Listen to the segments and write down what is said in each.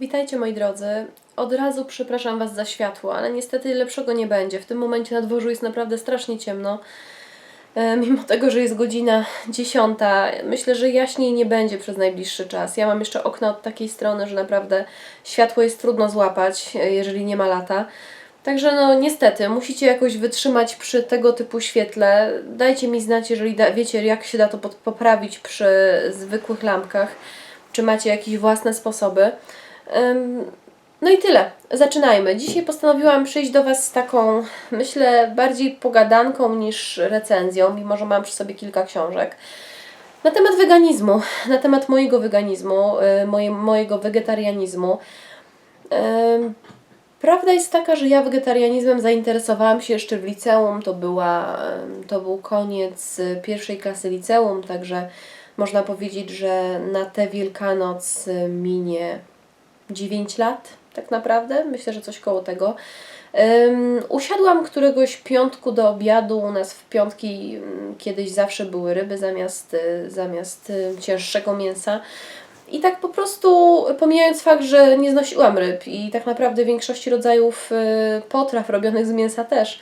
Witajcie moi drodzy. Od razu przepraszam Was za światło, ale niestety lepszego nie będzie. W tym momencie na dworzu jest naprawdę strasznie ciemno. E, Mimo tego, że jest godzina 10, myślę, że jaśniej nie będzie przez najbliższy czas. Ja mam jeszcze okna od takiej strony, że naprawdę światło jest trudno złapać, e, jeżeli nie ma lata. Także no niestety, musicie jakoś wytrzymać przy tego typu świetle. Dajcie mi znać, jeżeli da, wiecie, jak się da to poprawić przy zwykłych lampkach. Czy macie jakieś własne sposoby. No i tyle. Zaczynajmy. Dzisiaj postanowiłam przyjść do Was z taką, myślę, bardziej pogadanką niż recenzją, mimo że mam przy sobie kilka książek. Na temat weganizmu, na temat mojego weganizmu, y, moje, mojego wegetarianizmu. Prawda jest taka, że ja wegetarianizmem zainteresowałam się jeszcze w liceum. To, była, to był koniec y, pierwszej klasy liceum, także można powiedzieć, że na tę Wielkanoc y, minie 9 lat, tak naprawdę. Myślę, że coś koło tego. Um, usiadłam któregoś piątku do obiadu. U nas w piątki kiedyś zawsze były ryby zamiast, y, zamiast y, cięższego mięsa. I tak po prostu, pomijając fakt, że nie znosiłam ryb i tak naprawdę większości rodzajów y, potraw robionych z mięsa też,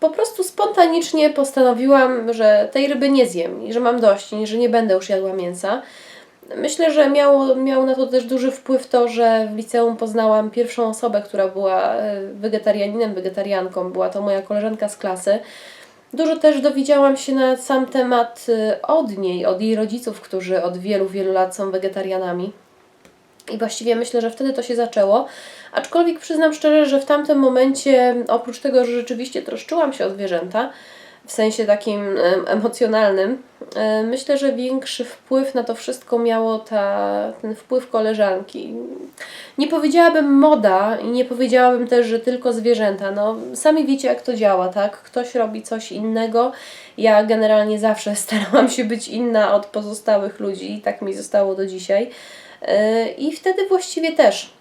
po prostu spontanicznie postanowiłam, że tej ryby nie zjem i że mam dość i że nie będę już jadła mięsa. Myślę, że miało, miało na to też duży wpływ to, że w liceum poznałam pierwszą osobę, która była e, wegetarianinem, wegetarianką. Była to moja koleżanka z klasy. Dużo też dowiedziałam się na sam temat e, od niej, od jej rodziców, którzy od wielu, wielu lat są wegetarianami. I właściwie myślę, że wtedy to się zaczęło. Aczkolwiek przyznam szczerze, że w tamtym momencie, oprócz tego, że rzeczywiście troszczyłam się o zwierzęta, w sensie takim em, emocjonalnym, e, myślę, że większy wpływ na to wszystko miało ta, ten wpływ koleżanki. Nie powiedziałabym moda i nie powiedziałabym też, że tylko zwierzęta. No, sami wiecie, jak to działa, tak? Ktoś robi coś innego. Ja generalnie zawsze starałam się być inna od pozostałych ludzi i tak mi zostało do dzisiaj. E, I wtedy właściwie też.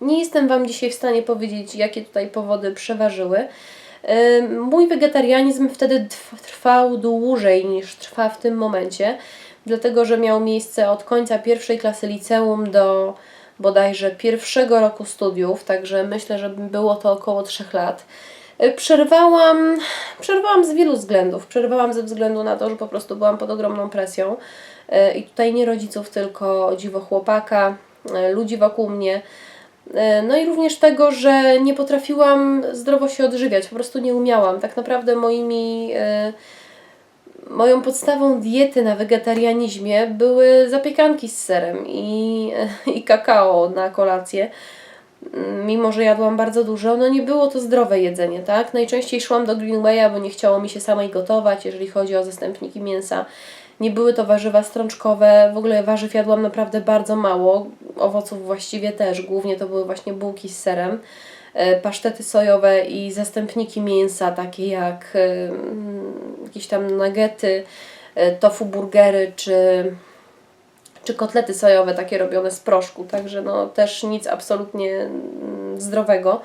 Nie jestem Wam dzisiaj w stanie powiedzieć, jakie tutaj powody przeważyły. Mój wegetarianizm wtedy trw- trwał dłużej niż trwa w tym momencie, dlatego że miał miejsce od końca pierwszej klasy liceum do bodajże pierwszego roku studiów, także myślę, że było to około trzech lat. Y, Przerwałam, przerwałam z wielu względów. Przerwałam ze względu na to, że po prostu byłam pod ogromną presją. Y, I tutaj nie rodziców, tylko dziwo chłopaka, y, ludzi wokół mnie. E, No i również tego, że nie potrafiłam zdrowo się odżywiać, po prostu nie umiałam. Tak naprawdę moimi, e, moją podstawą diety na wegetarianizmie były zapiekanki z serem i, i kakao na kolację. Mm, Mimo, że jadłam bardzo dużo, no nie było to zdrowe jedzenie, tak? Najczęściej szłam do Greenwaya, bo nie chciało mi się samej gotować, jeżeli chodzi o zastępniki mięsa. Nie były to warzywa strączkowe, w ogóle warzyw jadłam naprawdę bardzo mało, owoców właściwie też, głównie to były właśnie bułki z serem, e, pasztety sojowe i zastępniki mięsa, takie jak e, mm, jakieś tam nuggety, e, tofu burgery czy, czy kotlety sojowe, takie robione z proszku, także no też nic absolutnie mm, zdrowego.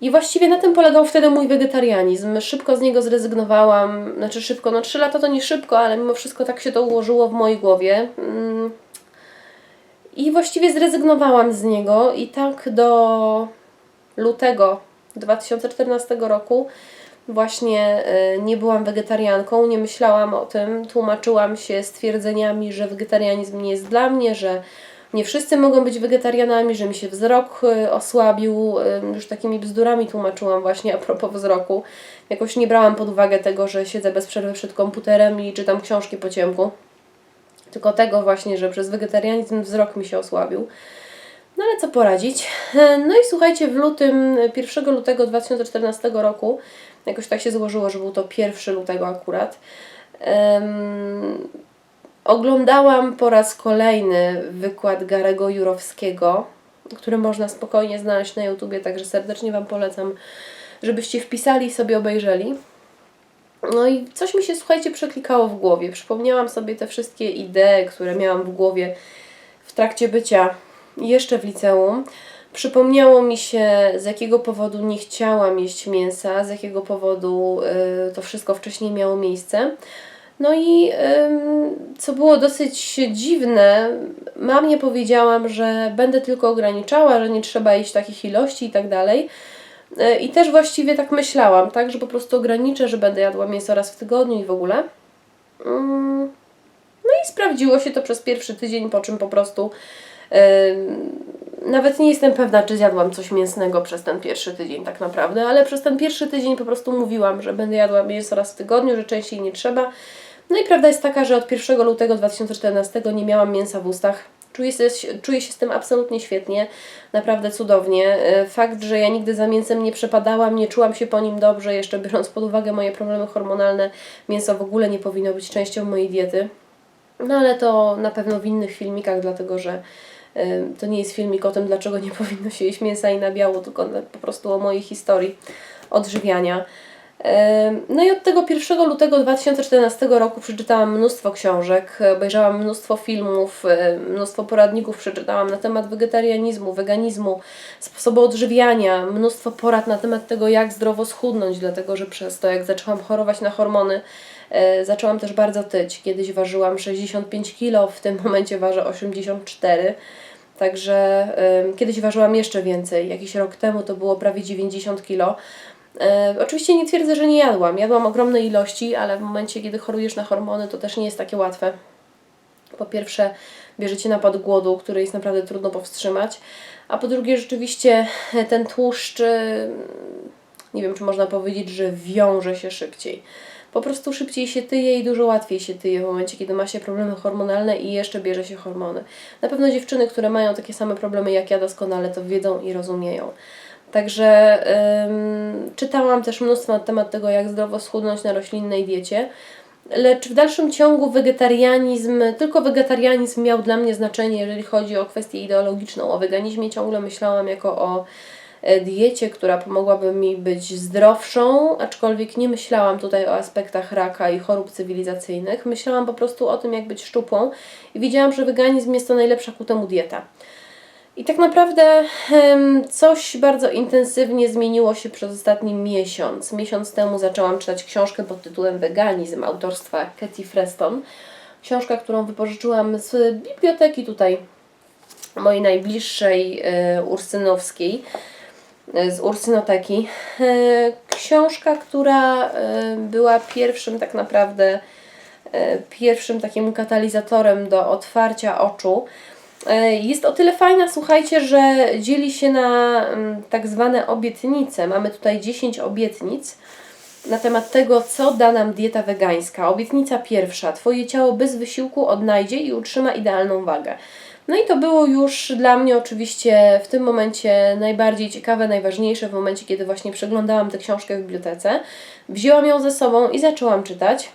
I właściwie na tym polegał wtedy mój wegetarianizm. Szybko z niego zrezygnowałam, znaczy szybko, no 3 lata to nie szybko, ale mimo wszystko tak się to ułożyło w mojej głowie. Mm. I właściwie zrezygnowałam z niego i tak do lutego 2014 roku właśnie y, nie byłam wegetarianką, nie myślałam o tym, tłumaczyłam się stwierdzeniami, że wegetarianizm nie jest dla mnie, że nie wszyscy mogą być wegetarianami, że mi się wzrok y, osłabił, już takimi bzdurami tłumaczyłam właśnie a propos wzroku. Jakoś nie brałam pod uwagę tego, że siedzę bez przerwy przed komputerem i czytam książki po ciemku. Tylko tego właśnie, że przez wegetarianizm wzrok mi się osłabił. No ale co poradzić? No i słuchajcie, w lutym, 1 lutego 2014 roku, jakoś tak się złożyło, że był to 1 lutego akurat, em, oglądałam po raz kolejny wykład Garego Jurowskiego, który można spokojnie znaleźć na YouTubie, także serdecznie Wam polecam, żebyście wpisali i sobie obejrzeli. No i coś mi się, słuchajcie, przeklikało w głowie. Przypomniałam sobie te wszystkie idee, które miałam w głowie w trakcie bycia jeszcze w liceum. Przypomniało mi się, z jakiego powodu nie chciałam jeść mięsa, z jakiego powodu y, to wszystko wcześniej miało miejsce. No i co było dosyć dziwne, mamie powiedziałam, że będę tylko ograniczała, że nie trzeba jeść takich ilości i tak dalej. E, I też właściwie tak myślałam, tak, że po prostu ograniczę, że będę jadła mięso raz w tygodniu i w ogóle. Mm, No i sprawdziło się to przez pierwszy tydzień, po czym po prostu nawet nie jestem pewna, czy zjadłam coś mięsnego przez ten pierwszy tydzień tak naprawdę, ale przez ten pierwszy tydzień po prostu mówiłam, że będę jadła mięso raz w tygodniu, że częściej nie trzeba. No i prawda jest taka, że od 1 lutego 2014 nie miałam mięsa w ustach. Czuję się, czuję się z tym absolutnie świetnie, naprawdę cudownie. E, Fakt, że ja nigdy za mięsem nie przepadałam, nie czułam się po nim dobrze, jeszcze biorąc pod uwagę moje problemy hormonalne, mięso w ogóle nie powinno być częścią mojej diety. No ale to na pewno w innych filmikach, dlatego że to nie jest filmik o tym, dlaczego nie powinno się jeść mięsa i na biało, tylko po prostu o mojej historii odżywiania. E, No i od tego 1 lutego 2014 roku przeczytałam mnóstwo książek, obejrzałam mnóstwo filmów, e, mnóstwo poradników przeczytałam na temat wegetarianizmu, weganizmu, sposobu odżywiania, mnóstwo porad na temat tego, jak zdrowo schudnąć, dlatego że przez to, jak zaczęłam chorować na hormony, e, zaczęłam też bardzo tyć. Kiedyś ważyłam 65 kg, w tym momencie ważę 84 Także kiedyś ważyłam jeszcze więcej. Jakiś rok temu to było prawie 90 kg. E, oczywiście nie twierdzę, że nie jadłam. Jadłam ogromne ilości, ale w momencie, kiedy chorujesz na hormony, to też nie jest takie łatwe. Po pierwsze, bierzecie napad głodu, który jest naprawdę trudno powstrzymać. A po drugie, rzeczywiście e, ten tłuszcz, nie wiem, czy można powiedzieć, że wiąże się szybciej. Po prostu szybciej się tyje i dużo łatwiej się tyje w momencie, kiedy ma się problemy hormonalne i jeszcze bierze się hormony. Na pewno dziewczyny, które mają takie same problemy jak ja, doskonale to wiedzą i rozumieją. Także ym, czytałam też mnóstwo na temat tego, jak zdrowo schudnąć na roślinnej diecie. Lecz w dalszym ciągu wegetarianizm, tylko wegetarianizm miał dla mnie znaczenie, jeżeli chodzi o kwestię ideologiczną. O weganizmie ciągle myślałam jako o diecie, która pomogłaby mi być zdrowszą, aczkolwiek nie myślałam tutaj o aspektach raka i chorób cywilizacyjnych. Myślałam po prostu o tym, jak być szczupłą i wiedziałam, że weganizm jest to najlepsza ku temu dieta. I tak naprawdę coś bardzo intensywnie zmieniło się przez ostatni miesiąc. Miesiąc temu zaczęłam czytać książkę pod tytułem Weganizm autorstwa Katy Freston. Książka, którą wypożyczyłam z biblioteki tutaj mojej najbliższej e, ursynowskiej, e, z ursynoteki. E, książka, która e, była pierwszym tak naprawdę e, pierwszym takim katalizatorem do otwarcia oczu. E, Jest o tyle fajna, słuchajcie, że dzieli się na mm, tak zwane obietnice. Mamy tutaj 10 obietnic na temat tego, co da nam dieta wegańska. Obietnica pierwsza: Twoje ciało bez wysiłku odnajdzie i utrzyma idealną wagę. No i to było już dla mnie oczywiście w tym momencie najbardziej ciekawe, najważniejsze w momencie, kiedy właśnie przeglądałam tę książkę w bibliotece. Wzięłam ją ze sobą i zaczęłam czytać.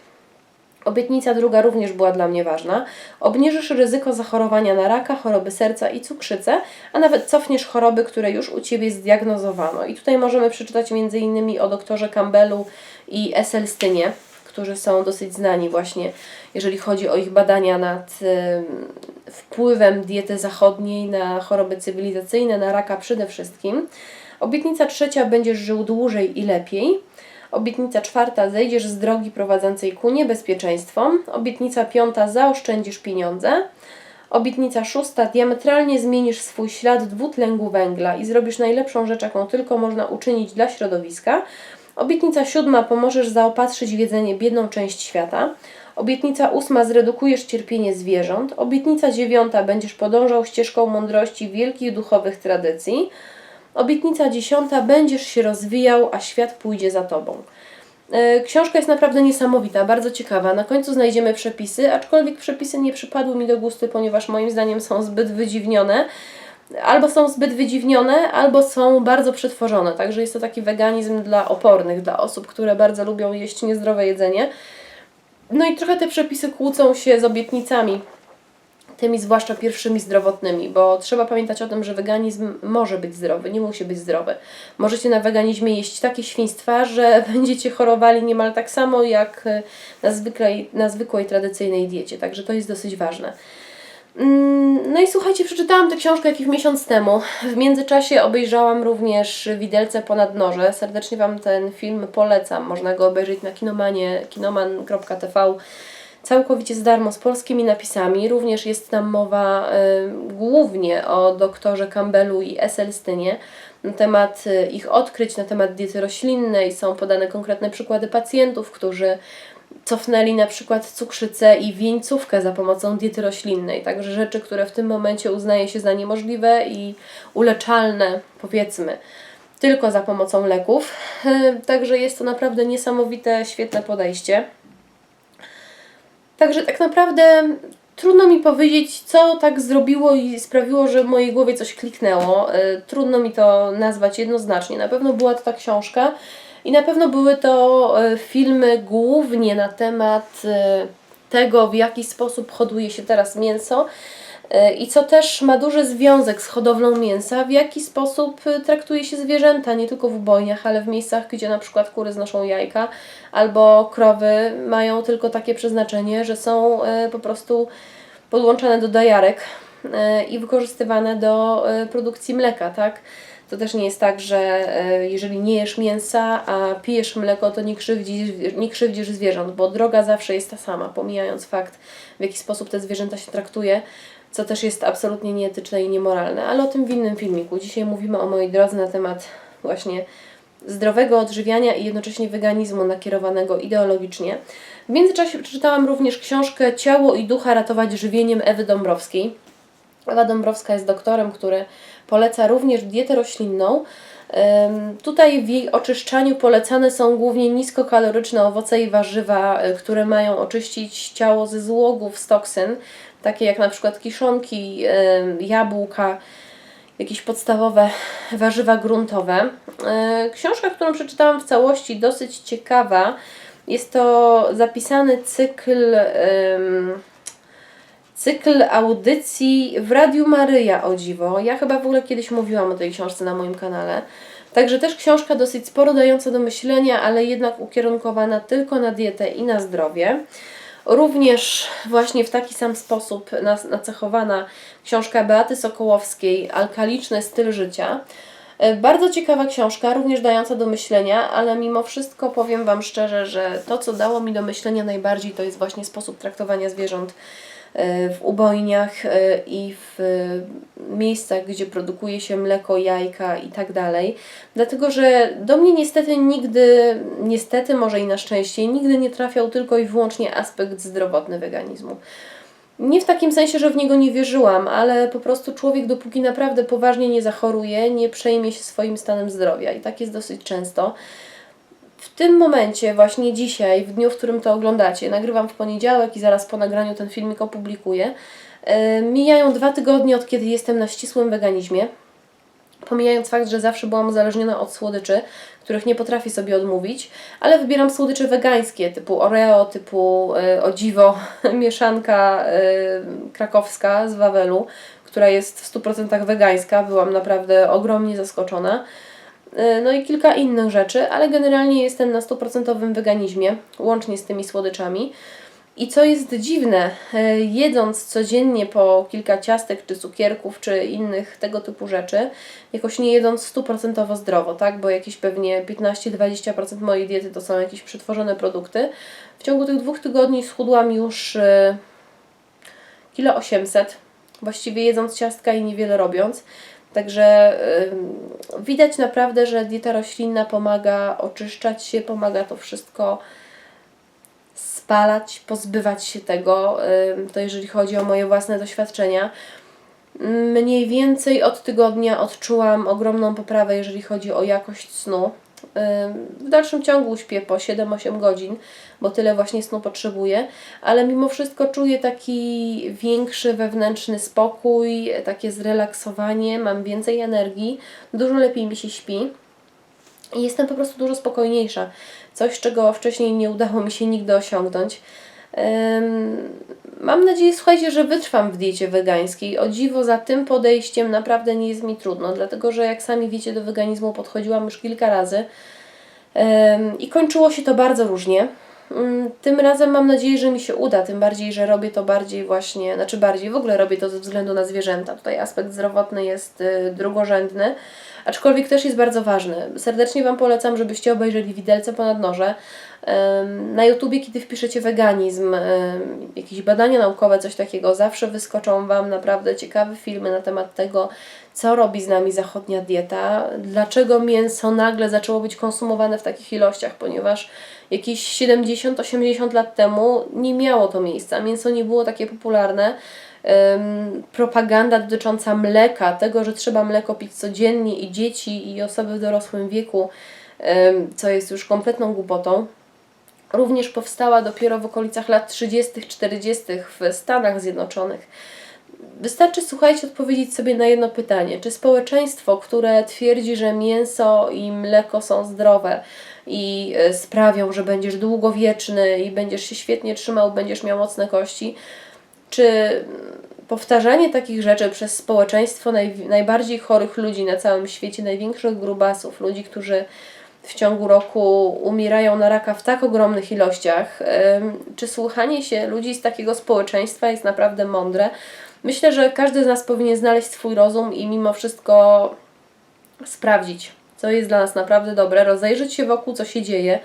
Obietnica druga również była dla mnie ważna. Obniżysz ryzyko zachorowania na raka, choroby serca i cukrzycę, a nawet cofniesz choroby, które już u Ciebie zdiagnozowano. I tutaj możemy przeczytać m.in. o doktorze Campbellu i Esselstynie, którzy są dosyć znani właśnie, jeżeli chodzi o ich badania nad em, wpływem diety zachodniej na choroby cywilizacyjne, na raka przede wszystkim. Obietnica trzecia, będziesz żył dłużej i lepiej. Obietnica czwarta, zejdziesz z drogi prowadzącej ku niebezpieczeństwom. Obietnica piąta, zaoszczędzisz pieniądze. Obietnica szósta, diametralnie zmienisz swój ślad dwutlenku węgla i zrobisz najlepszą rzecz, jaką tylko można uczynić dla środowiska. Obietnica siódma, pomożesz zaopatrzyć w jedzenie biedną część świata. Obietnica ósma, zredukujesz cierpienie zwierząt. Obietnica dziewiąta, będziesz podążał ścieżką mądrości wielkich duchowych tradycji. Obietnica dziesiąta, będziesz się rozwijał, a świat pójdzie za tobą. E, Książka jest naprawdę niesamowita, bardzo ciekawa. Na końcu znajdziemy przepisy, aczkolwiek przepisy nie przypadły mi do gustu, ponieważ moim zdaniem są zbyt wydziwnione. Albo są zbyt wydziwnione, albo są bardzo przetworzone. Także jest to taki weganizm dla opornych, dla osób, które bardzo lubią jeść niezdrowe jedzenie. No i trochę te przepisy kłócą się z obietnicami tymi zwłaszcza pierwszymi zdrowotnymi, bo trzeba pamiętać o tym, że weganizm może być zdrowy, nie musi być zdrowy. Możecie na weganizmie jeść takie świństwa, że będziecie chorowali niemal tak samo jak e, na zwykłej, na zwykłej tradycyjnej diecie, także to jest dosyć ważne. No i słuchajcie, przeczytałam tę książkę jakiś miesiąc temu. W międzyczasie obejrzałam również Widelce ponad noże. Serdecznie Wam ten film polecam. Można go obejrzeć na kinomanie, kinoman.tv. całkowicie za darmo z polskimi napisami. Również jest tam mowa y, głównie o doktorze Campbellu i Esselstynie na temat y, ich odkryć, na temat diety roślinnej. Są podane konkretne przykłady pacjentów, którzy cofnęli na przykład cukrzycę i wieńcówkę za pomocą diety roślinnej. Także rzeczy, które w tym momencie uznaje się za niemożliwe i uleczalne, powiedzmy, tylko za pomocą leków. Także jest to naprawdę niesamowite, świetne podejście. Także tak naprawdę trudno mi powiedzieć, co tak zrobiło i sprawiło, że w mojej głowie coś kliknęło. E, trudno mi to nazwać jednoznacznie. Na pewno była to ta książka i na pewno były to e, filmy głównie na temat e, tego, w jaki sposób hoduje się teraz mięso i co też ma duży związek z hodowlą mięsa, w jaki sposób traktuje się zwierzęta, nie tylko w ubojniach, ale w miejscach, gdzie na przykład kury znoszą jajka, albo krowy mają tylko takie przeznaczenie, że są po prostu podłączane do dajarek i wykorzystywane do produkcji mleka, tak? To też nie jest tak, że jeżeli nie jesz mięsa, a pijesz mleko, to nie krzywdzisz, nie krzywdzisz zwierząt, bo droga zawsze jest ta sama, pomijając fakt, w jaki sposób te zwierzęta się traktuje co też jest absolutnie nieetyczne i niemoralne, ale o tym w innym filmiku. Dzisiaj mówimy o mojej drodze na temat właśnie zdrowego odżywiania i jednocześnie weganizmu nakierowanego ideologicznie. W międzyczasie przeczytałam również książkę Ciało i ducha ratować żywieniem Ewy Dąbrowskiej. Ewa Dąbrowska jest doktorem, który poleca również dietę roślinną. Tutaj w jej oczyszczaniu polecane są głównie niskokaloryczne owoce i warzywa, y, które mają oczyścić ciało ze złogów, z toksyn, takie jak na przykład kiszonki, jabłka, jakieś podstawowe warzywa gruntowe. E, książka, którą przeczytałam w całości, dosyć ciekawa. Jest to zapisany cykl, cykl audycji w Radiu Maryja, o dziwo. Ja chyba w ogóle kiedyś mówiłam o tej książce na moim kanale. Także też książka dosyć sporo dająca do myślenia, ale jednak ukierunkowana tylko na dietę i na zdrowie. Również właśnie w taki sam sposób nacechowana książka Beaty Sokołowskiej Alkaliczny styl życia. E, bardzo ciekawa książka, również dająca do myślenia, ale mimo wszystko powiem Wam szczerze, że to, co dało mi do myślenia najbardziej, to jest właśnie sposób traktowania zwierząt w ubojniach e, i w miejscach, gdzie produkuje się mleko, jajka i tak dalej. Dlatego, że do mnie niestety nigdy, niestety może i na szczęście, nigdy nie trafiał tylko i wyłącznie aspekt zdrowotny weganizmu. Nie w takim sensie, że w niego nie wierzyłam, ale po prostu człowiek, dopóki naprawdę poważnie nie zachoruje, nie przejmie się swoim stanem zdrowia. I tak jest dosyć często tym momencie, właśnie dzisiaj, w dniu, w którym to oglądacie, nagrywam w poniedziałek i zaraz po nagraniu ten filmik opublikuję, yy, mijają dwa tygodnie od kiedy jestem na ścisłym weganizmie. Pomijając fakt, że zawsze byłam uzależniona od słodyczy, których nie potrafię sobie odmówić, ale wybieram słodycze wegańskie typu Oreo, typu yy, o dziwo mieszanka yy, krakowska z Wawelu, która jest w 100% wegańska. Byłam naprawdę ogromnie zaskoczona. E, no i kilka innych rzeczy, ale generalnie jestem na 100% weganizmie, łącznie z tymi słodyczami. I co jest dziwne, e, jedząc codziennie po kilka ciastek, czy cukierków, czy innych tego typu rzeczy, jakoś nie jedząc stuprocentowo zdrowo, tak? Bo jakieś pewnie 15-20% mojej diety to są jakieś przetworzone produkty. W ciągu tych dwóch tygodni schudłam już e, kilo 800, właściwie jedząc ciastka i niewiele robiąc. Także widać naprawdę, że dieta roślinna pomaga oczyszczać się, pomaga to wszystko spalać, pozbywać się tego. To jeżeli chodzi o moje własne doświadczenia. Mniej więcej od tygodnia odczułam ogromną poprawę, jeżeli chodzi o jakość snu. W dalszym ciągu śpię po 7-8 godzin, bo tyle właśnie snu potrzebuję, ale mimo wszystko czuję taki większy wewnętrzny spokój, takie zrelaksowanie, mam więcej energii, dużo lepiej mi się śpi i jestem po prostu dużo spokojniejsza. Coś, czego wcześniej nie udało mi się nigdy osiągnąć. Mam nadzieję, słuchajcie, że wytrwam w diecie wegańskiej. O dziwo, za tym podejściem naprawdę nie jest mi trudno, dlatego że jak sami wiecie, do weganizmu podchodziłam już kilka razy i kończyło się to bardzo różnie. Mm, tym razem mam nadzieję, że mi się uda, tym bardziej, że robię to bardziej właśnie, znaczy bardziej w ogóle robię to ze względu na zwierzęta. Tutaj aspekt zdrowotny jest y, drugorzędny, aczkolwiek też jest bardzo ważny. Serdecznie Wam polecam, żebyście obejrzeli Widelce ponad noże, Na YouTubie, kiedy wpiszecie weganizm, jakieś badania naukowe, coś takiego, zawsze wyskoczą Wam naprawdę ciekawe filmy na temat tego, co robi z nami zachodnia dieta, dlaczego mięso nagle zaczęło być konsumowane w takich ilościach, ponieważ jakieś 70-80 lat temu nie miało to miejsca, mięso nie było takie popularne. Propaganda dotycząca mleka, tego, że trzeba mleko pić codziennie i dzieci, i osoby w dorosłym wieku, co jest już kompletną głupotą również powstała dopiero w okolicach lat 30., 40. w Stanach Zjednoczonych. Wystarczy, słuchajcie, odpowiedzieć sobie na jedno pytanie: czy społeczeństwo, które twierdzi, że mięso i mleko są zdrowe i e, sprawią, że będziesz długowieczny i będziesz się świetnie trzymał, będziesz miał mocne kości, czy powtarzanie takich rzeczy przez społeczeństwo naj, najbardziej chorych ludzi na całym świecie, największych grubasów, ludzi, którzy w ciągu roku umierają na raka w tak ogromnych ilościach, czy słuchanie się ludzi z takiego społeczeństwa jest naprawdę mądre? Myślę, że każdy z nas powinien znaleźć swój rozum i mimo wszystko sprawdzić, co jest dla nas naprawdę dobre, rozejrzeć się wokół, co się dzieje.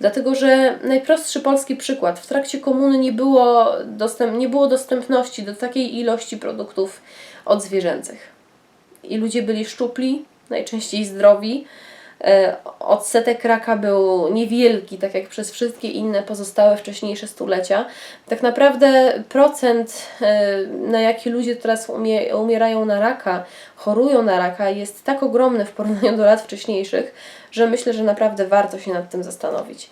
Dlatego, że najprostszy polski przykład. W trakcie komuny nie było, dostęp, nie było dostępności do takiej ilości produktów odzwierzęcych. I ludzie byli szczupli, najczęściej zdrowi. E, Odsetek raka był niewielki, tak jak przez wszystkie inne pozostałe wcześniejsze stulecia. Tak naprawdę procent, e, na jaki ludzie teraz umie, umierają na raka, chorują na raka, jest tak ogromny w porównaniu do lat wcześniejszych, że myślę, że naprawdę warto się nad tym zastanowić.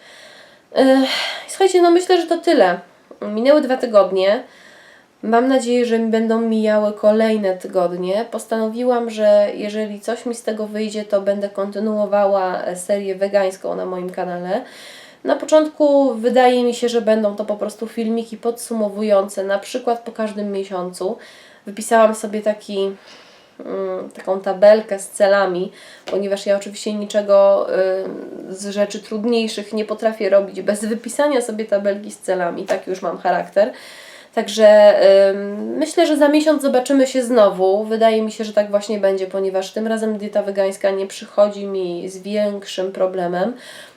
E, Słuchajcie, no myślę, że to tyle. Minęły dwa tygodnie. Mam nadzieję, że będą mijały kolejne tygodnie. Postanowiłam, że jeżeli coś mi z tego wyjdzie, to będę kontynuowała e, serię wegańską na moim kanale. Na początku wydaje mi się, że będą to po prostu filmiki podsumowujące, na przykład po każdym miesiącu. Wypisałam sobie taki, mm, taką tabelkę z celami, ponieważ ja oczywiście niczego y, z rzeczy trudniejszych nie potrafię robić bez wypisania sobie tabelki z celami. Tak już mam charakter. Także myślę, że za miesiąc zobaczymy się znowu. Wydaje mi się, że tak właśnie będzie, ponieważ tym razem dieta wegańska nie przychodzi mi z większym problemem.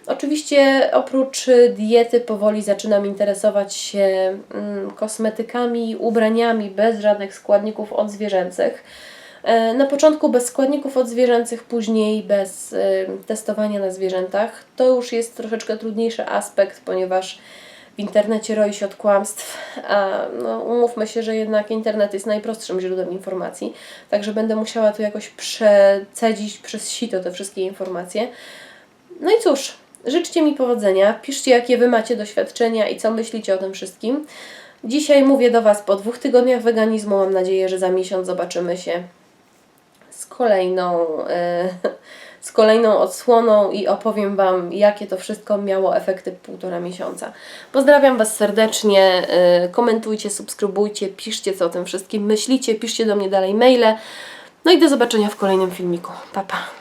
Oczywiście oprócz diety powoli zaczynam interesować się kosmetykami, ubraniami bez żadnych składników odzwierzęcych. E, Na początku bez składników odzwierzęcych, później bez testowania na zwierzętach. To już jest troszeczkę trudniejszy aspekt, ponieważ w internecie roi się od kłamstw, a no, umówmy się, że jednak internet jest najprostszym źródłem informacji, także będę musiała tu jakoś przecedzić przez sito te wszystkie informacje. No i cóż, życzcie mi powodzenia, piszcie jakie Wy macie doświadczenia i co myślicie o tym wszystkim. Dzisiaj mówię do Was po dwóch tygodniach weganizmu, mam nadzieję, że za miesiąc zobaczymy się z kolejną, e, z kolejną odsłoną i opowiem Wam, jakie to wszystko miało efekty półtora miesiąca. Pozdrawiam Was serdecznie, e, komentujcie, subskrybujcie, piszcie co o tym wszystkim myślicie, piszcie do mnie dalej maile. No i do zobaczenia w kolejnym filmiku. Pa, pa.